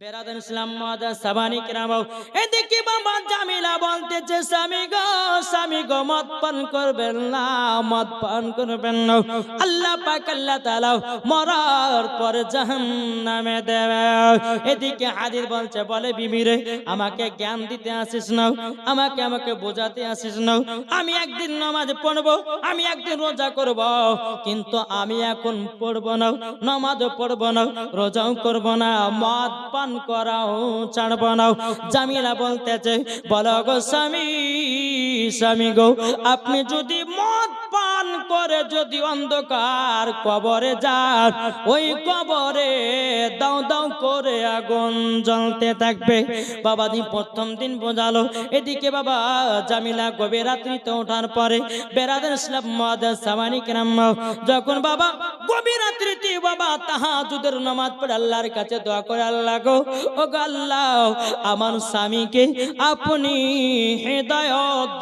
ইসলাম মাদা সাবানি এদিকে বাবা জামিলা বলতেছে, স্বামী গো স্বামী গো, মদ পান করবেন না, মদ পান করবেন না। আল্লাহ পাক, আল্লাহ তাআলা মরার জাহান্নামে দেবে। এদিকে হাজির বলছে, বলে বিবি রে, আমাকে জ্ঞান দিতে আসিস না, আমাকে আমাকে বোঝাতে আসিস না। আমি একদিন নামাজ পড়ব, আমি একদিন রোজা করব, কিন্তু আমি এখন পড়ব না নামাজ পড়ব না, রোজাও করব না, মদ পান করাও ছাড়ব না জামিলা বলতেছে বলো গো স্বামী স্বামী গো আপনি যদি মদ পান করে যদি অন্ধকার কবরে যান, ওই কবরে দাও দাও করে আগুন জ্বলতে থাকবে। বাবাজি প্রথম দিন বোঝালো, এদিকে বাবা জামিলা গভীর রাত্রিতে ওঠার পরে বেরাদের ইসলাম মদ সামানি কেরাম, যখন বাবা গভীর রাত্রিতে বাবা তাহাজুদের নামাজ পড়ে আল্লাহর কাছে দোয়া করে, আল্লাহ গো ও আল্লাহ, আমার স্বামীকে আপনি হৃদয়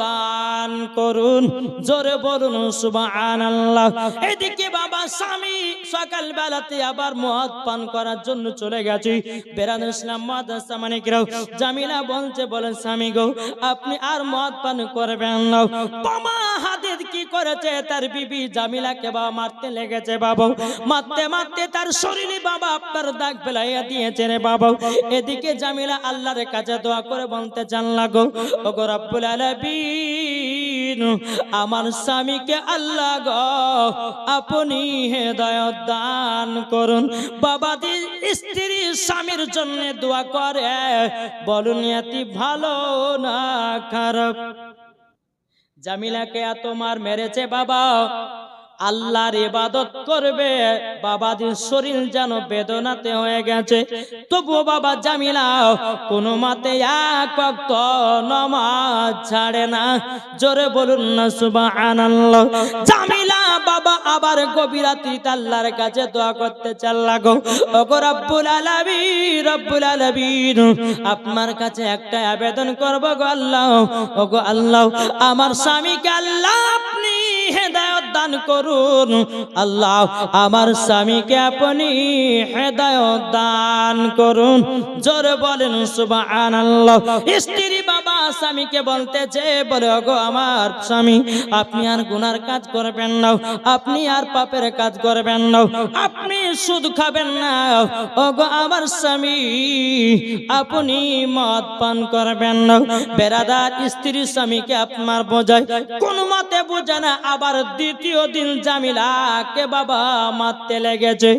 দান করুন, জোরে বলুন সুবহানাল্লাহ। এদিকে বাবা স্বামী সকাল বেলাতে আবার মদ পান করার জন্য চলে গেছে। বেরান ইসলাম মদ সামানি কেরাও জামিলা বলছে, বলেন, স্বামী গো, আপনি আর মদ পান করবেন না। বাবা কি করেছে? তার বিবি জামিলাকে বাবা মারতে লেগেছে, বাবা। মারতে মারতে তার শরীরে বাবা আপনার দাগ ফেলাইয়া দিয়েছে রে বাবা। এদিকে জামিলা আল্লাহর কাছে দোয়া করে বলতে চান, লাগো, ওগো রব্বুল আলামিন, আমার স্বামীকে আল্লাহ গো, আপনি হেদায়ত দান করুন। বাবা দি স্ত্রী, স্বামীর জন্য দোয়া করে। বলুন এতি ভালো না খারাপ? জামিলাকে তোমার মার মেরেছে বাবা। আল্লাহর ইবাদত করবে বাবাদের শরীর যেন বেদনাতে হয়ে গেছে। তবুও বাবা জামিলা কোনো মতে এক ওয়াক্ত নামাজ ছাড়ে না। জোরে বলুন না সুবহানাল্লাহ। জামিলা বাবা আবার গভীর রাত্রিতে আল্লাহর কাছে দোয়া করতে চাল লাগো ওগো রব্বুল আলামিন রব্বুল আলামিন আপনার কাছে একটা আবেদন করব গো আল্লাহ। ওগো আল্লাহ আমার স্বামীকে আল্লাহ আপনি হেদায়ত দান করুন। আল্লাহ আমার স্বামীকে আপনি হেদায়ত দান করুন। জোরে বলেন সুবহানাল্লাহ। স্ত্রী স্বামীকে বলতেছে, বলে, ওগো আমার স্বামী, আপনি আর গুনার কাজ করবেন না। আপনি আর পাপের কাজ করবেন না। আপনি সুদ খাবেন না। ওগো আমার স্বামী, আপনি মদ পান করবেন না। বেরাদার স্ত্রী স্বামীকে আপনার বোঝায়, কোন মতে বোঝে না, আবার দ্বিতীয় দিন জামিলাকে বাবা মারতে লেগেছে।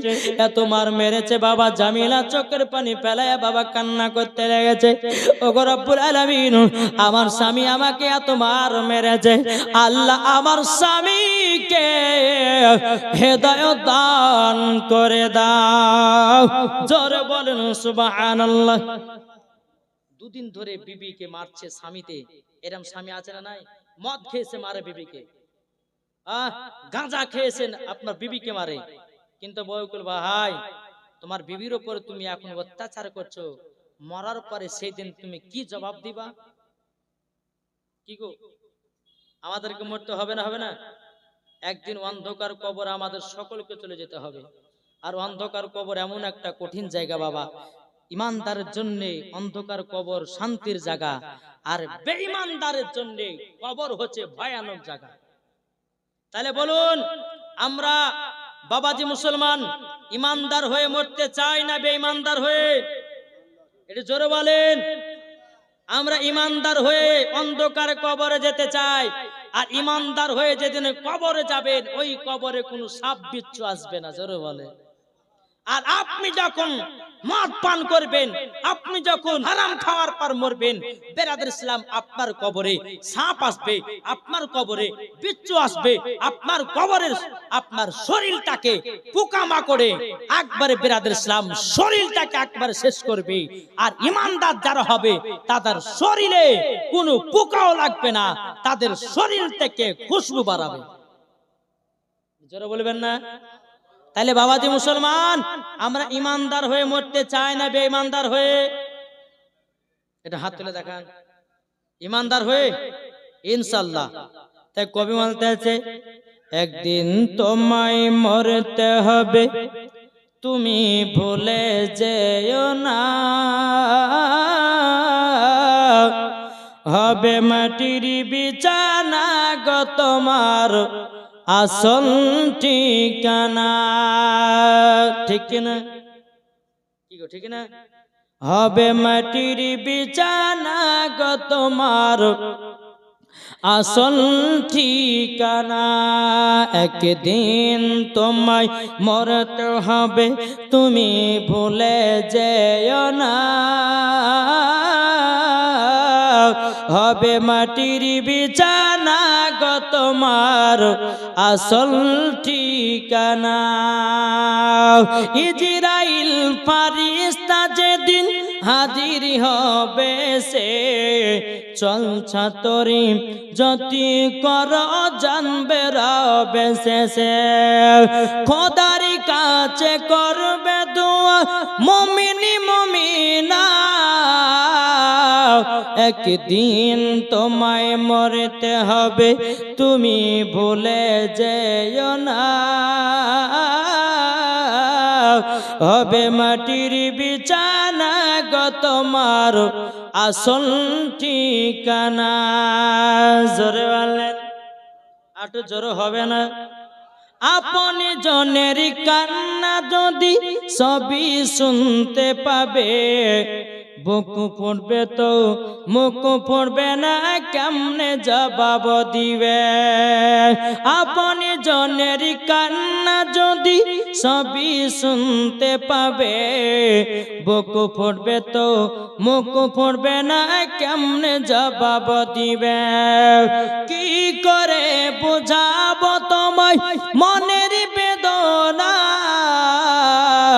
এত মার মেরেছে বাবা, জামিলা চোখের পানি ফেলায় বাবা কান্না করতে লেগেছে। ওগো রব্বুল আলামিন আমার স্বামী আমাকে এত মার মেরেছে। আল্লাহ আমার স্বামীকে হেদায়ত দান করে দাও। জোরে বলেন, সুবহানাল্লাহ। দুদিন ধরে বিবিকে মারছে স্বামীতে। এরম স্বামী আছে না নাই? মদ খেয়েছে মারে বিবিকে। আহ, গাঁজা খেয়েছেন আপনার বিবিকে মারে। কিন্তু বয়কুল ভাই, তোমার বিবির উপরে তুমি এখন অত্যাচার করছ। মরার পরে সেই দিন তুমি কি জবাব দিবা? কি গো? আমাদেরকে মরতে হবে না হবে না? একদিন অন্ধকার কবর আমাদের সকলকে চলে যেতে হবে। আর অন্ধকার কবর এমন একটা কঠিন জায়গা বাবা। ইমানদারের জন্য অন্ধকার কবর শান্তির জায়গা, আর বেঈমানদারের জন্য কবর হচ্ছে ভয়ানক জায়গা। তাহলে বলুন, আমরা বাবাজি মুসলমান, ইমানদার হয়ে মরতে চাই না বেঈমানদার হয়ে? এটা জোরে বলেন। আমরা ইমানদার হয়ে অন্ধকার কবরে যেতে চাই, আর ইমানদার হয়ে যেদিন কবরে যাবেন, ওই কবরে কোনো সাপ বিচ্ছু আসবে না, জোরে বলে আর আপনি যখন মদ পান করবেন, আপনি যখন হারাম খাওয়ার পর মরবেন, বেরাদের ইসলাম আপনার কবরে সাপ আসবে, আপনার কবরে বিচ্ছু আসবে, আপনার কবরের আপনার শরীরটাকে পোকামাকড়ে একবারে বেরাদের ইসলাম শরীরটাকে একবারে শেষ করবে। আর ইমানদার যারা হবে, তাদের শরীরে কোনো পোকাও লাগবে না, তাদের শরীর থেকে খুশবু বাড়াবে। যারা বলবেন না? তাহলে বাবাজি মুসলমান, আমরা ইমানদার হয়ে মরতে চাই না বেঈমানদার হয়ে। এটা হাত তুলে দেখান। ইমানদার হয়ে? ইনশাল্লাহ তাই কবি বলতে আছে, একদিন তোমায় মরতে হবে, তুমি ভুলে যেও না। হবে মাটির বিচানা গো তোমার আসল ঠিকানা। ঠিক কিনা কি গো, ঠিক না? হবে মাটির বিছানা গো তোমার। আসল ঠিকানা, একদিন তোমায় মরতে হবে, তুমি ভুলে যেও না। হবে মাটির বিছানা গো তোমার আসল ঠিকানা। ইজরাইল ফারিস্তা যেদিন হাজির হবে সে চল ছাতরি যতি কর জানবে রবে শেষে। খোদারি কাছে করবে দোয়া, মমিনি মমিনা একদিন তোমায় মরতে হবে, তুমি ভুলে যেও না। হবে মাটির বিছানা গো তোমার আসল ঠিকানা। জোরে বলেন আটু জোর হবে না। আপনি জনের কান্না যদি সবই শুনতে পাবে বুকু পড়বে তো মুখ পড়বে না, কেমনে জবাব দিবে? আপনি জনের কান্না যদি সবই শুনতে পাবে, বুকু পড়বে তো মুখ পড়বে না, কেমনে জবাব দিবে? কি করে বুঝাবো তোমায় মনের বেদনা?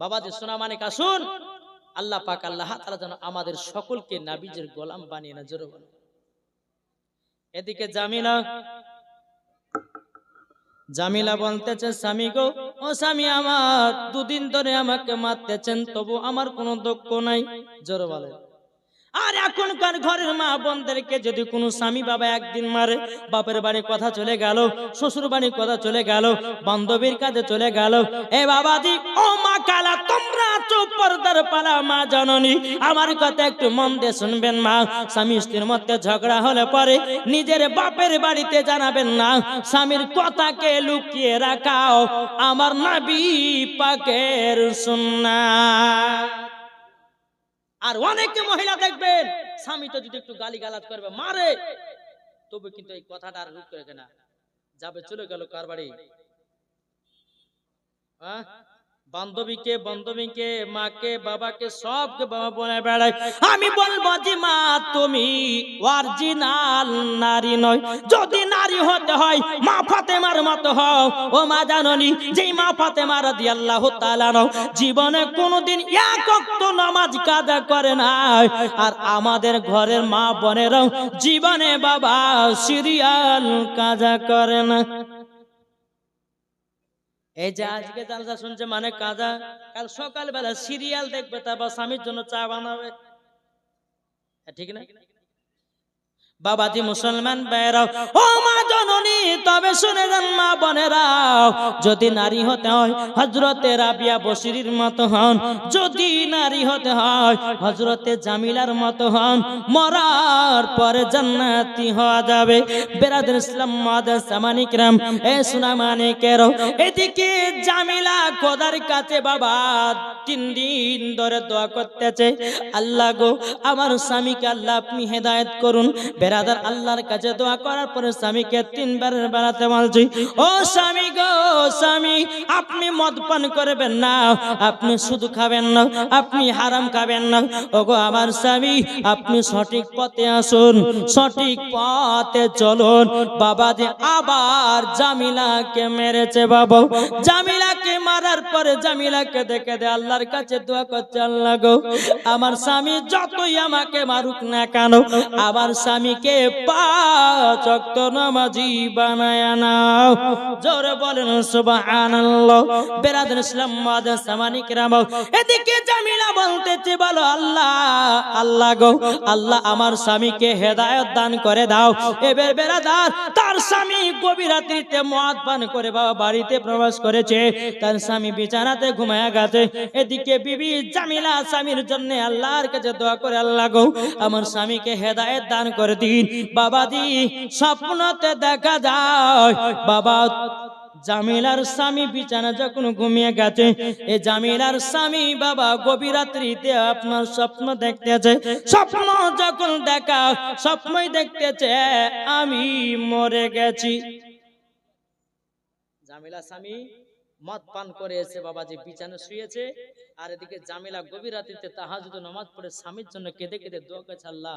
বাবাজি সোনা মানে কাসুন আল্লাহ পাক আল্লাহ তারা যেন আমাদের সকলকে নাবিজের গোলাম বানিয়ে না জোরে বলেন। এদিকে জামিলা জামিলা বলতেছে, স্বামী গো, ও স্বামী আমার, দুদিন ধরে আমাকে মারতেছেন, তবু আমার কোনো দক্ষ নাই জোরে বলে আর এখনকার ঘরের মা বোনদেরকে যদি কোনো স্বামী বাবা একদিন মারে, বাপের বাড়ি কথা চলে গেল, শ্বশুর বাড়ির কথা চলে গেল, বান্ধবীর কাছে চলে গেল, এ বাবাজি, ও মা কালা, তোমরা চুপ পর্দার পালা, মা জননী, আমার কথা একটু মন দিয়ে শুনবেন মা। স্বামী স্ত্রীর মধ্যে ঝগড়া হলে পরে নিজের বাপের বাড়িতে জানাবেন না, স্বামীর কথাকে লুকিয়ে রাখাও আমার নাবি পাকের সুন্না আর অনেকে মহিলা দেখবেন, স্বামী তো যদি একটু গালি গালাজ করবে, মারে। তবে কিন্তু এই কথাটা আর রূপ করে না। যাবে, চলে গেল কার বাড়ি? আহ? বান্ধবীকে বান্ধবীকে, মাকে, বাবাকে সবকে বাবা বলে বেড়ায়। আমি বলব যে মা, তুমি অরিজিনাল নারী নয়। যদি নারী হতে হয়, মা ফাতেমার মতো হও। ও মা জাননি, যেই মা ফাতেমা রাদিয়াল্লাহু তাআলা নও, জীবনে কোনোদিন এক ওয়াক্ত নামাজ কাজা করে না আর আমাদের ঘরের মা বোনেরাও জীবনে বাবা সিরিয়াল কাজা করে না। এই যে আজকে জালসা শুনছে মানে কাজা, কাল সকালবেলা সিরিয়াল দেখবে তারপর স্বামীর জন্য চা বানাবে। ঠিক না? বাবাজি মুসলমান বেরাও ও মা জননী, তবে শুনে যান মা বোনেরাও যদি নারী হতে হয় হজরতে রাবিয়া বসিরির মতো হন, যদি নারী হতে হয় হজরতে জামিলার মতো হন, মরার পরে জান্নাতি হওয়া যাবে। বেরাদের ইসলাম মাদার সামানিকরাম এ সোনা মানিকেরও। এদিকে জামিলা খোদার কাছে বাবা তিন দিন ধরে দোয়া করতেছে, আল্লাহ গো, আমার স্বামীকে আল্লাহ আপনি হেদায়েত করুন। বেরা বেরাদার আল্লাহর কাছে দোয়া করার পরে স্বামীকে তিনবার বেড়াতে বলছি, ও স্বামী গো স্বামী, আপনি মদ পান করবেন না, আপনি শুধু খাবেন না, আপনি হারাম খাবেন না। ওগো আমার স্বামী, আপনি সঠিক পথে আসুন, সঠিক পথে চলুন। বাবা যে আবার জামিলাকে মেরেছে বাবা। জামিলাকে মারার পরে জামিলাকে দেখে দে, আল্লাহর কাছে দোয়া করছে, আল্লাহ গো, আমার স্বামী যতই আমাকে মারুক না কেন, আমার স্বামীকে পাঁচ ওয়াক্ত নামাজি বানায় নাও। জোরে বলেন, সুবহানাল্লাহ। বেরাদুল ইসলাম মাদান সামানিক রাম এদিকে জামিলা বলতেছে, বলো, আল্লাহ আল্লাহ গো, আল্লাহ আমার স্বামীকে হেদায়েত দান করে দাও। এবার বেরাদার, তার স্বামী গভীর রাত্রিতে মদ পান করে বাবা বাড়িতে প্রবেশ করেছে। তার স্বামী বিছানাতে ঘুমায় গেছে। এদিকে বিবি জামিলা স্বামীর জন্য আল্লাহর কাছে দোয়া করে, আল্লাহ গো, আমার স্বামীকে হেদায়েত দান করে দিন বাবা দি স্বপ্নতে দেখা যায়। বাবা, জামিলার স্বামী বিছানা যখন ঘুমিয়ে গেছে এই জামিলার স্বামী বাবা গভীর রাত্রিতে আপনার স্বপ্ন দেখতেছে। স্বপ্ন যখন দেখা, স্বপ্নই দেখতেছে, আমি মরে গেছি। জামিলা স্বামী মদ পান করে এসে বাবাজি বিছানা শুয়েছে। আর এদিকে জামিলা গভীর রাত্রিতে তাহাজুদ নামাজ পড়ে স্বামীর জন্য কেঁদে কেঁদে দোয়া করছে আল্লাহ।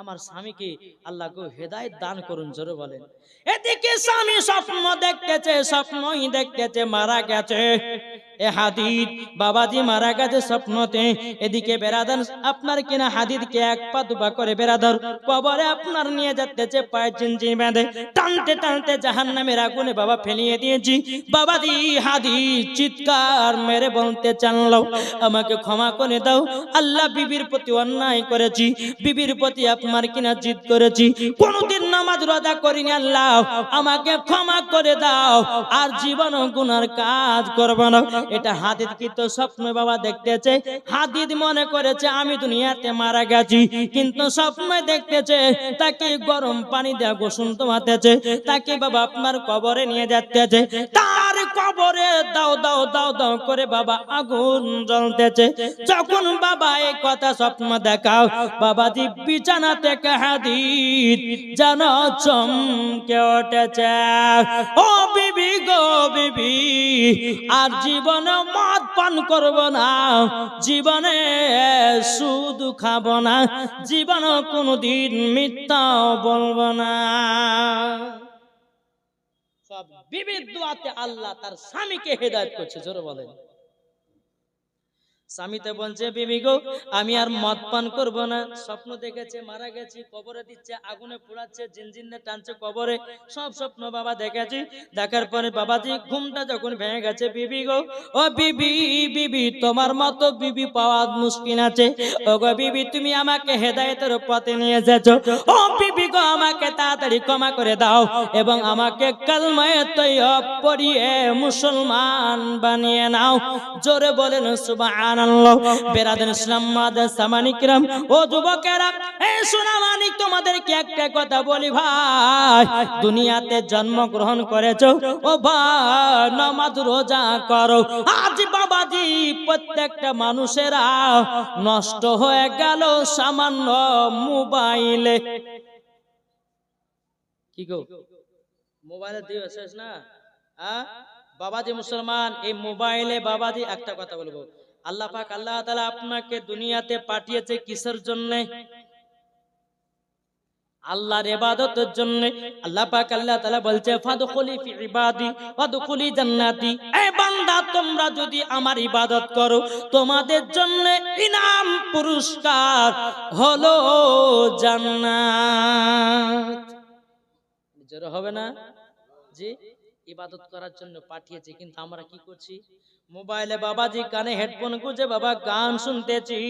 আমার স্বামীকে আল্লাহ গো হেদায়েত দান করুন, জোরে বলেন। এদিকে স্বামী স্বপ্ন দেখতেছে, স্বপ্নই দেখতেছে, মারা গেছে। এ হাদিদ, বাবাজি মারা গেছে স্বপ্নতে। এদিকে বেরাদার, আপনার কিনা হাদিদকে এক পা দুপা করে বেরাদার, কবরে আপনার নিয়ে যাতেছে পায়ে চিনচিন বেঁধে। টানতে টানতে জাহান নামের আগুনে বাবা ফেলিয়ে দিয়েছি। বাবাজি হাদিদ, চিৎকার মেরে বলতে চানলো। আমাকে ক্ষমা করে দাও। আল্লাহ বিবির প্রতি অন্যায় করেছি। বিবির প্রতি আপনার কিনা জিদ করেছি। কোনদিন নামাজ রোজা করিনি আল্লাহ। আমাকে ক্ষমা করে দাও। আর জীবন গুনার কাজ করব না। এটা হাদিদ কি তো স্বপ্ন বাবা দেখতেছে? হাদিদ মনে করেছে, আমি দুনিয়াতে মারা গেছি। কিন্তু স্বপ্ন দেখতেছে, তাকে গরম পানি দেওয়া গোসল তোমাতেছে তাকে বাবা আপনার কবরে নিয়ে যাচ্ছে তার কবরে দাও দাও দাও দাও করে বাবা আগুন জ্বলতেছে। যখন বাবা এই কথা স্বপ্ন দেখাও বাবাজি বিছানা থেকে হাদিদ যেন চমকে উঠেছে। ও বিবি গো বিবি, আর জীবনে মদ পান করব না, জীবনে শুধু খাব না, জীবনে কোনোদিন মিথ্যা বলব না। বিবির দোয়াতে আল্লাহ তার স্বামীকে হেদায়ত করছে জোরে বলেন। স্বামীতে বলছে বিবি গো আমি আর মদ পান করব না। স্বপ্ন দেখেছে মারা গেছি কবরে দিচ্ছে আগুনে পোড়াচ্ছে জিনজিনে টানছে কবরে। সব স্বপ্ন বাবা দেখেছি। দেখার পরে বাবাজি ঘুমটা যখন ভেঙে গেছে বিবি গো ও বিবি বিবি তোমার মতো বিবি পাওয়া মুশকিল আছে। ও গো বিবি তুমি আমাকে হেদায়েতের পথে নিয়ে যাচ্ছ ও বিবি গো আমাকে তাড়াতাড়ি ক্ষমা করে দাও এবং আমাকে কালমায়ে তৈয়ব পড়িয়ে মুসলমান বানিয়ে নাও। জোরে বলেন সুবহানাল্লাহ। বেরাদান ইসলাম মাদার সামানিকরাম ও যুবকেরা, এ সোনা মানিক, তোমাদেরকে একটা কথা বলি ভাই। দুনিয়াতে জন্মগ্রহণ করেছ, ও ভাই, নামাজ রোজা করো। আজ বাবাজি, প্রত্যেকটা মানুষেরা নষ্ট হয়ে গেল সামান্য মোবাইলে। কি গো? মোবাইলে দিয়ে শেষ না? বাবাজি মুসলমান, এই মোবাইলে বাবাজি একটা কথা বলব। আল্লাহ পাক আল্লাহ তাআলা আপনাকে দুনিয়াতে পাঠিয়েছে কিসের জন্য? আল্লাহর ইবাদতের জন্য। আল্লাহ পাক আল্লাহ তাআলা বলছে ফাদখুলি ফি ইবাদি ওয়াদখুলি জান্নাতি। এই বান্দা তোমরা যদি আমার ইবাদত করো তোমাদের জন্য ইনাম পুরস্কার হলো জান্নাত। জোরে হবে না? জি? ইবাদত করার জন্য পাঠিয়েছি, কিন্তু আমরা কি করছি? মোবাইলে বাবাজি কানে হেডফোন গুজে বাবা গান শুনতেছি।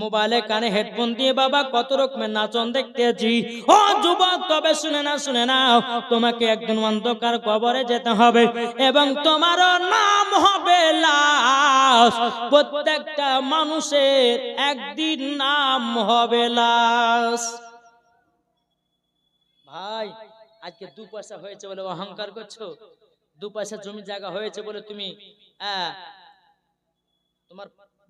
মোবাইলে কানে হেডফোন দিয়ে বাবা কত রকমের নাচন দেখতেছি। ও যুবক, তবে শুনে না শুনে নাও, তোমাকে একজন অন্ধকার কবরে যেতে হবে এবং তোমার নাম হবে লাশ। প্রত্যেকটা মানুষের একদিন নাম হবে লাশ। ভাই আজকে দু পয়সা হয়েছে বলে অহংকার করছ? দু পয়সা জমি জায়গা হয়েছে বলে তুমি তোমার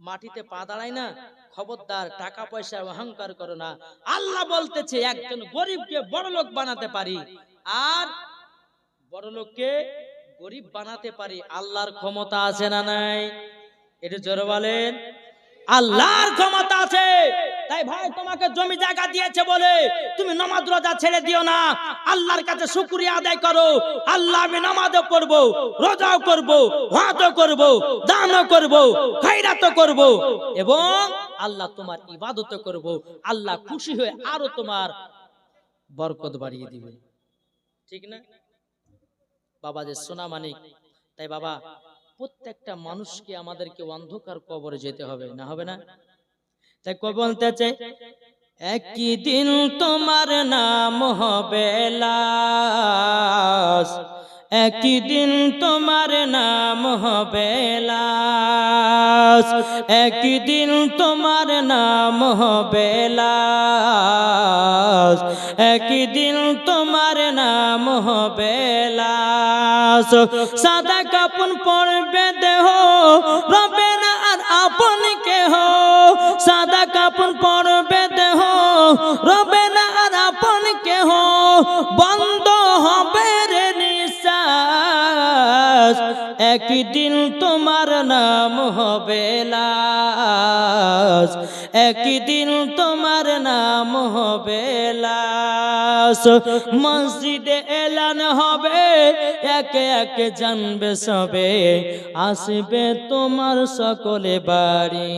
মাটিতে পা দাঁড়ায় না? খবরদার, টাকা পয়সার অহংকার করো না। আল্লাহ বলতেছে, একজন গরিবকে বড় লোক বানাতে পারি, আর বড় লোককে গরিব বানাতে পারি। আল্লাহর ক্ষমতা আছে না নাই? এটা জোরে বলেন। আল্লাহর ক্ষমতা আছে। তাই ভাই তোমাকে জমি জায়গা দিয়েছে বলে তুমি নামাজ রোজা ছেড়ে দিও না। আল্লাহর কাছে শুকরিয়া আদায় করো। আল্লাহ আমি নামাজও করব রোজাও করব, হজও করব, দানও করব, খায়রাতও করব। এবং আল্লাহ তোমার ইবাদত করব। আল্লাহ খুশি হয়ে আরও তোমার বরকত বাড়িয়ে দিবে। ঠিক না? বাবা যে সোনা মানিক, তাই বাবা প্রত্যেকটা মানুষকে আমাদেরকে অন্ধকার কবরে যেতে হবে, না হবে না? তাই কই বলতেছে একই দিন তোমার নাম হবে লাশ। একই দিন তোমার নাম হবে লাশ। একই দিন তোমার নাম হবে লাশ। একই দিন তোমার নাম হবে লাশ। সাদা কাপন পরবে দেহ রবে না আর আপন কেহ। সাদা কাপড় পরবে দেহ, রবে না আর আপন কেহ, বন্ধ হবে রে নিঃশ্বাস। একদিন তোমার নাম হবে লাশ। একদিন তোমার নাম হবে লাশ। মসজিদে এলান হবে, একে একে জানবে সবে, আসবে তোমার সকলে বাড়ি।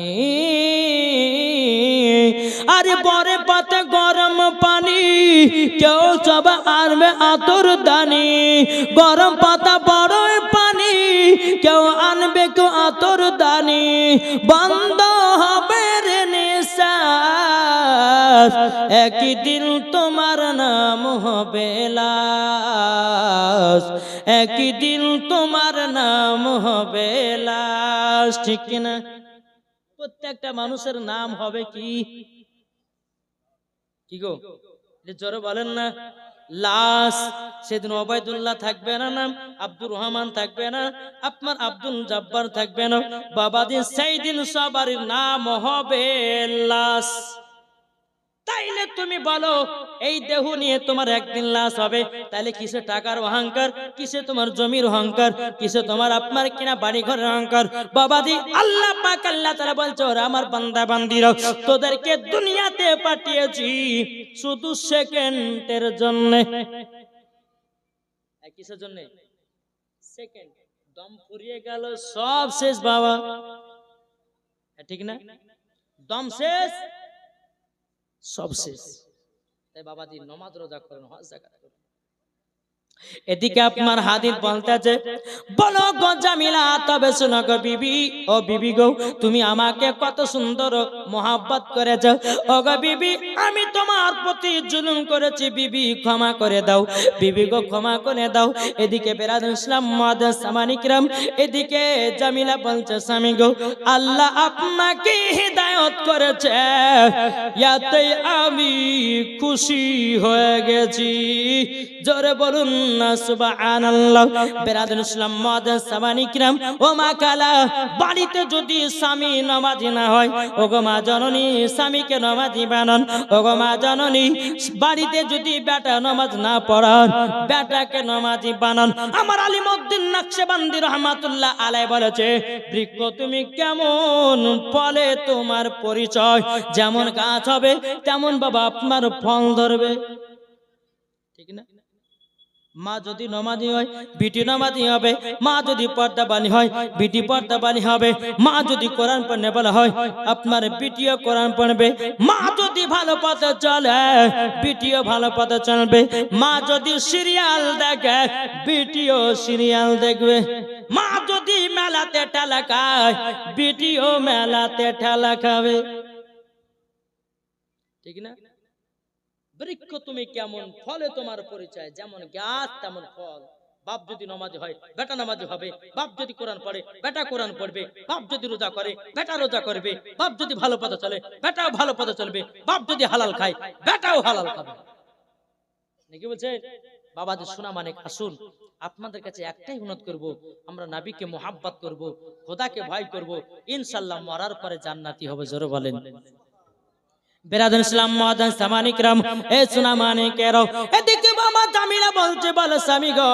আরে পরে পাতে গরম পানি, কেউ চবা আনবে আতর দানি। গরম পাতা বড় পানি, কেউ আনবে কেউ আতর দানি। বন্ধ রে নিঃশ্বাস একই দিন তোমার নাম হবে লাশ। একই দিন তোমার নাম হবে লাশ, ঠিক কিনা প্রত্যেকটা মানুষের নাম হবে কি? কি গো? জোরে বলেন না। লাশ, সেদিন ওবায়দুল্লাহ থাকবে না নাম, আব্দুর রহমান থাকবে না, আপনার আব্দুল জব্বার থাকবে না। বাবাজি সেই দিন সবার নাম হবে লাশ। তাইলে তুমি বলো, এই দেহ নিয়ে তোমার একদিন লাশ হবে তাইলে কিসে টাকার অহংকার, কিসে তোমার জমির অহংকার, কিসে তোমার আপনার কিনা বাড়ি ঘরের অহংকার? বাবাজি, আল্লাহ পাক, আল্লাহ তাআলা বলছে, ওরা আমার বান্দা বান্দিরা, তোদেরকে দুনিয়াতে পাঠিয়েছি শুধু সেকেন্ডের জন্য। কিসের জন্য? সেকেন্ড। দম ফুরিয়ে গেল, সব শেষ, বাবা। ঠিক না? দম শেষ? সব শেষ। তাই বাবাজি নমাজ রোজা করেন হজ জাকাত করেন। এদিকে আপনার হাদিস বলতেছে বলো গো জামিলা তবে শোনো গো বিবি ও বিবি গো তুমি আমাকে কত সুন্দর মোহাব্বত করেছ। ও গো বিবি আমি তোমার প্রতি জুলুম করেছি বিবি ক্ষমা করে দাও। বিবি গো ক্ষমা করে দাও। এদিকে বেরাদ ইসলাম মদ সামানিকরাম এদিকে জামিলা বলছে স্বামী গো আল্লাহ আপনাকে হিদায়ত করেছে। ইয়াতে আমি খুশি হয়ে গেছি জোরে বলুন না সুবহানাল্লাহ। বেরাদুল ইসলাম মদ সামানিকরাম ও মা কালা, বাড়িতে যদি স্বামী না হয় ও গো মা জননী, স্বামীকে বানান ও গো মা জননী, বাড়িতে যদি বেটা নামাজ না পড়ান, বেটাকে বানান। আমার আলিমউদ্দিন রহমাতুল্লাহ আলাই বলেছে, বৃক্ষ তুমি কেমন ফলে তোমার পরিচয়, যেমন গাছ হবে, তেমন বাবা আপনার ফল ধরবে। ঠিক না? মা যদি নমাজি হয়, বিটি নমাজি হবে। মা যদি পর্দা বানি হয়, বিটি পর্দা বানি হবে। মা যদি কোরআন পড়নে বলা হয়, আপনার বিটিও কোরআন পড়বে। মা যদি ভালো পথে চলে, বিটিও ভালো পথে চলবে। মা যদি সিরিয়াল দেখে, বিটিও সিরিয়াল দেখবে। মা যদি মেলাতে ঠেলা খায়, বিটিও মেলাতে ঠেলা খাবে। ঠিক না? বৃক্ষ তুমি কেমন ফলে তোমার পরিচয়? যেমন গাছ, তেমন ফল। বাপ যদি নামাজি হয়, বেটা নামাজি হবে। বাপ যদি কোরআন পড়ে, বেটা কোরআন পড়বে। বাপ যদি রোজা করে, বেটা রোজা করবে। বাপ যদি ভালো পথে চলে, বেটাও ভালো পথে চলবে। বাপ যদি হালাল খায়, বেটাও হালাল খাবে। নাকি বলছে বাবাজি, শোনা মানে আসুন, আপনাদের কাছে একটাই অনুরোধ করব, আমরা নাবিকে মোহাব্বত করব, খোদাকে ভয় করব ইনশাল্লাহ মরার পরে জান্নাতি হবে, জোরে বলেন। বেরাদুল ইসলাম মহাদান সামানিকরাম এ সোনা মানিকেরও এদিকে বাবা জামিলা বলছে, বল স্বামী গো,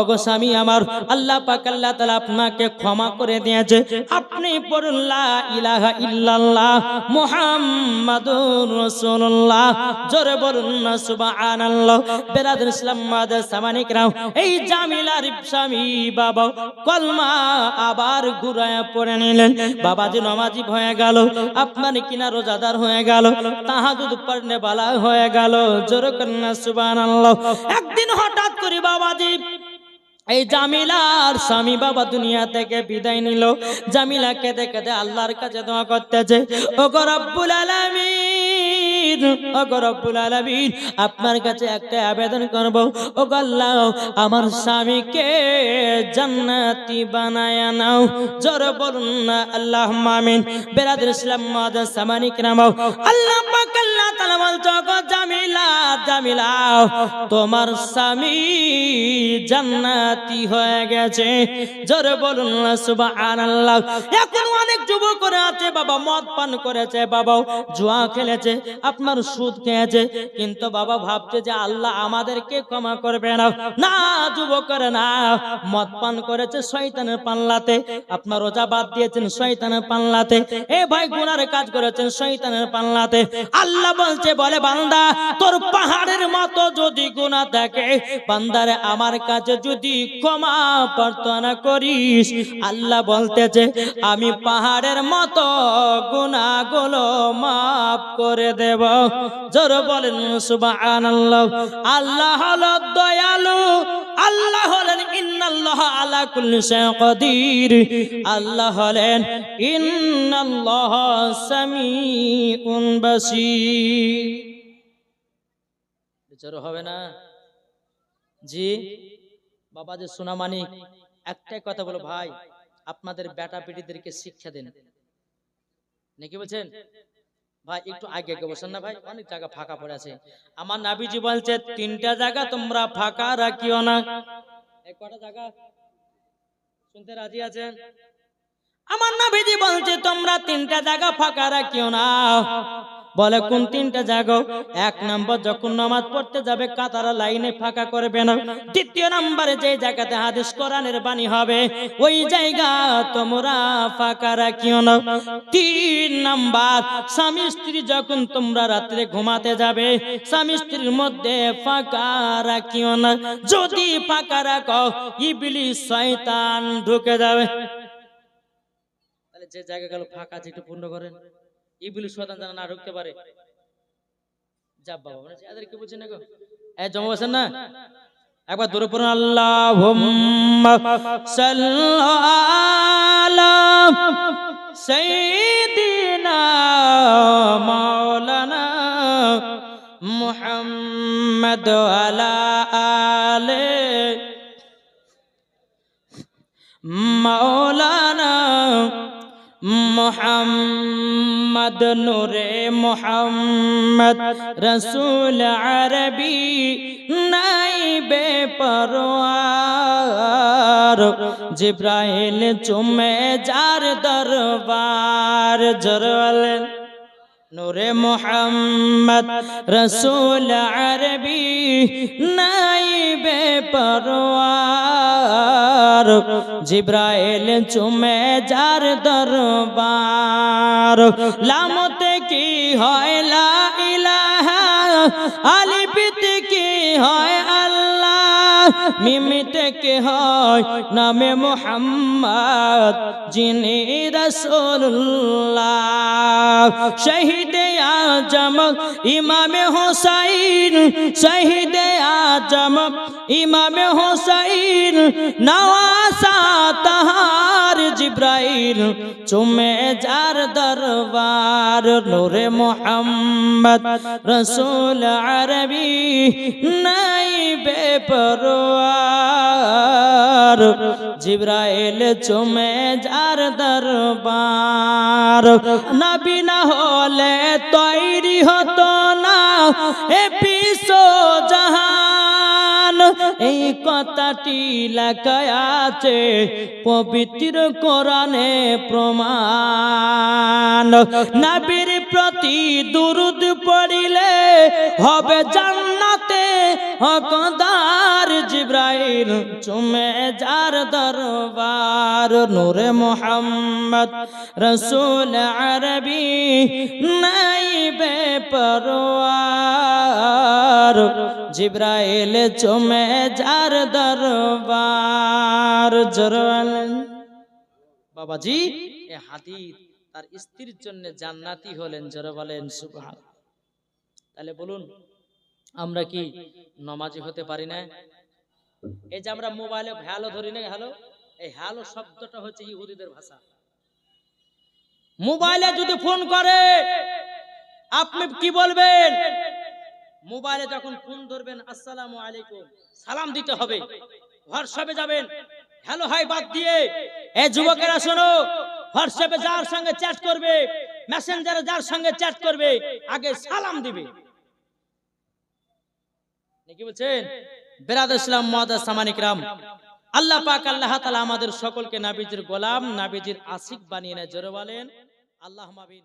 ওগো স্বামী আমার, আল্লাহ পাক আল্লাহ তাআলা আপনাকে ক্ষমা করে দিয়েছে। আপনি পড়ুন লা ইলাহা ইল্লাল্লাহ মুহাম্মাদুর রাসূলুল্লাহ। জোরে বলুন না, সুবহানাল্লাহ। বেরাদুল ইসলাম মহাদান সামানিকরাম এই জামিলার স্বামী বাবা কলমা আবার ঘুরায় পড়ে নিলেন। বাবা বাবাজি নমাজি হয়ে গেল, আপনার কিনা রোজাদার হয়ে গেল। পড়নে বালা হয়ে গেল। জোর কন্যা একদিন হঠাৎ করে বাবাজি এই জামিলার স্বামী বাবা দুনিয়া থেকে বিদায় নিল। জামিলা কেঁদে কেঁদে আল্লাহর কাছে দোয়া করতেছে। ও গো রব্বুল আলামিন আপনার কাছে একটা আবেদন করব। ও গো আল্লাহ, আমার স্বামীকে জান্নাতি বানায় নাও। জোরে বলুন না আল্লাহ আমিন। বেরাদুল ইসলাম নামাও। আল্লাহ পাক জামিলা জামিলা, তোমার স্বামী জান্নাতি হয়ে গেছে। বলুন না এখন অনেক যুবকরা আছে, বাবা মদ পান করেছে বাবা জুয়া খেলেছে। আপনার সুদ খেয়েছে। কিন্তু বাবা ভাবছে যে আল্লাহ আমাদেরকে ক্ষমা করবে না। না যুবকরা না। মদ পান করেছে শয়তানের পাল্লাতে। আপনার রোজা বাদ দিয়েছেন শয়তানের পাল্লাতে। এ ভাই গুনার কাজ করেছেন শয়তানের পাল্লাতে। আল্লাহ বলছে, বলে, বান্দা, তোর পাহাড়ের মতো যদি গুনাহ থাকে, বান্দারে আমার কাছে যদি ক্ষমা প্রার্থনা করিস। আল্লাহ বলতেছে, আমি পাহাড়ের মতো গুনাহগুলো মাফ করে দেব। জোর বলেন আল্লাহ হলো দয়ালু, আল্লাহ হলেন ইন্নাল্লাহ আলা কুল্লি শাইইন কাদির। আল্লাহ হলেন ইন্নাল্লাহ সামিউন বাসীর। জোর হবে না? জি, বাবা যে সোনামানিক একটাই কথা বলো, ভাই, আপনাদের বেটা বেটিদেরকে শিক্ষা দেন। নাকি বলছেন? ভাই একটু আগে আগে বসেন না ভাই? অনেক জায়গা ফাঁকা পড়ে আছে। আমার নাবিজি বলছে তিনটা জায়গা তোমরা ফাঁকা রাখিও না। কটা জায়গা? শুনতে রাজি আছেন? আমার নাবিজি বলছে তোমরা তিনটা জায়গা ফাঁকা রাখিও না। বলে, কোন তিনটা জায়গা এক নম্বর, যখন নামাজ পড়তে যাবে, কাতারা লাইনে ফাঁকা করবে না। দ্বিতীয় নম্বরে, যে জায়গাতে হাদিস কোরআনের বাণী হবে, ওই জায়গা তোমরা ফাঁকা রাখিও না। তিন নাম্বার, স্বামী স্ত্রী যখন তোমরা রাত্রে ঘুমাতে যাবে, স্বামী স্ত্রীর মধ্যে ফাঁকা রাখিও না। যদি ফাঁকা রাখো, ইবলিস শয়তান ঢুকে যাবে। তাহলে যে জায়গাগুলো ফাঁকা আছে, একটু পূর্ণ করেন। ইবলিস শয়তান যেন না ঢুকতে পারে। যা বাবা মানে এদের কি বুঝছেন না গো এ জমা বসেন না? একবার দূরে পড়ুন আলা আলে মোহাম্মদ নূরে মোহাম্মদ রসুল আরবি নাই বেপরোয়ার জিব্রাহিল চুমে যার দরবার জরওয়ালেন নূরে মোহাম্মদ রসুল আরবি নাই বেপরোয়ার জিব্রাইল চুমে যার দরবার। লামতে কি হয় লা ইলাহা? কি হয় মিমিতে কে হয়? নামে মোহাম্মদ, যিনি রসুল্লাহ শহীদে আজম, ইমামে হোসাইন। শহীদে আজম, ইমামে হোসাইন। নওয়াসা তাহার জিব্রাইল চুমে যার দরবার, নূরে মোহাম্মদ রসুল আরবি নাই বেপরোয়ার। জিব্রাইল চুমে যার দরবার, নবী না হলে তৈরি হতো না। এ পিসো কথাটি লেখায় আছে পবিত্র কোরআনে প্রমাণ। নাবির প্রতি দুরুদ পড়িলে হবে জান্নাতে হকদার জিব্রাইল চুমে যার দরবার, নূরে মোহাম্মদ রসুল আরবি নাই পরওয়ার জিব্রাইল চুমে যার দরবার জরওয়ালেন বাবাজি, এ হাদিস তার স্ত্রীর জন্য জান্নাতি হলেন যারা বলেন সুবহান তাহলে বলুন আমরা কি নমাজি হতে পারি না এই যে আমরা মোবাইলে হ্যালো ধরি না হ্যালো? এই হ্যালো শব্দটা হচ্ছে ইহুদিদের ভাষা। মোবাইলে যদি ফোন করে, আপনি কি বলবেন? মোবাইলে যখন ফোন ধরবেন, আসসালামু আলাইকুম, সালাম দিতে হবে। হোয়াটসঅ্যাপে যাবেন। হ্যালো, হাই, বাদ দিয়ে। এ যুবকেরা শোনো, হোয়াটসঅ্যাপে যার সঙ্গে চ্যাট করবে, মেসেঞ্জারে যার সঙ্গে চ্যাট করবে, আগে সালাম দিবে। কি বলছেন? বেরাদ ইসলাম আল্লাহ পাক, আল্লাহ তালা আমাদের সকলকে নাবিজির গোলাম, নাবিজির আশিক বানিয়ে নেয়। জোরে বলেন আল্লাহ মাবিন